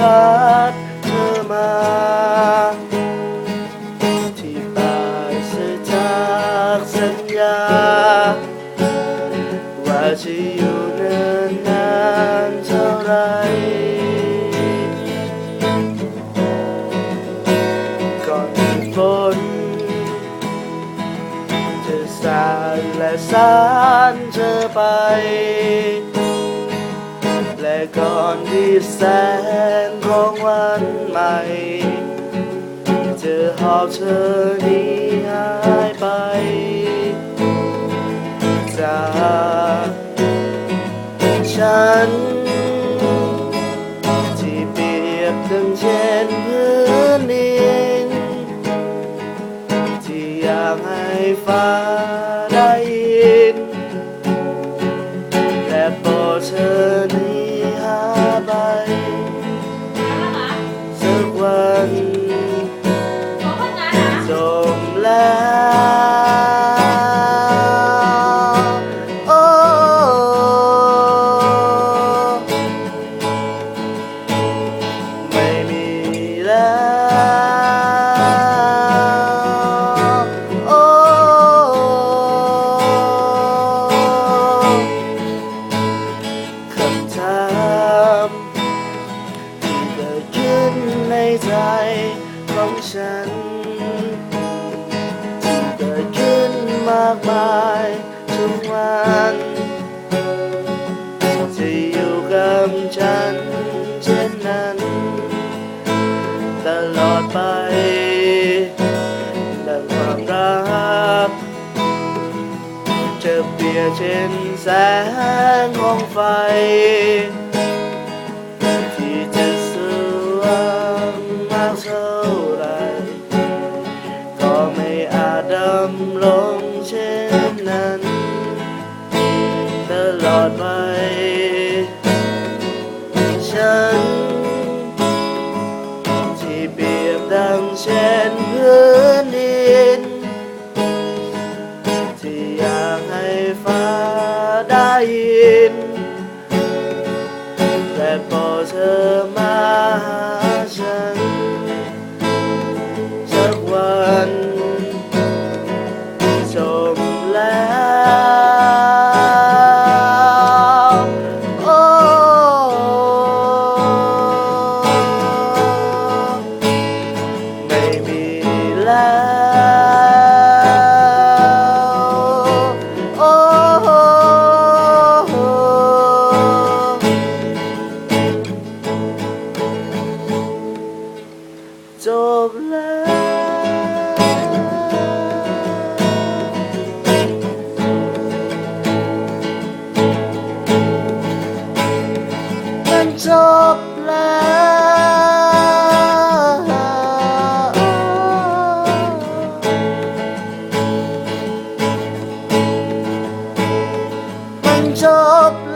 พัดเธอมา ที่ปลายเสียจากสัญญา ว่าจะอยู่เนินนานเท่าไร ก่อนที่ฝนจะสานและสานเธอไปและก่อนที่แสง ของวันใหม่จะหอบเธอนี้หายไปจากฉัน ที่เปรียบดังเช่นพื้นดินที่อยากให้ฟ้า กวันจบแล้วโอ้ไม่มีแล้ว ของฉันที่เกิดขึ้นมากมายทุกวันจะอยู่กับฉันเช่นนั้น ตลอดไปและความรักจะเปลี่ยนเช่นแสงของไฟำลงเช่นนั้น ตลอดไป ฉัน ที่เปรียบดังเช่นพื้นดิน ที่อยากให้ฟ้าได้ยิน แต่โปรดเธอ job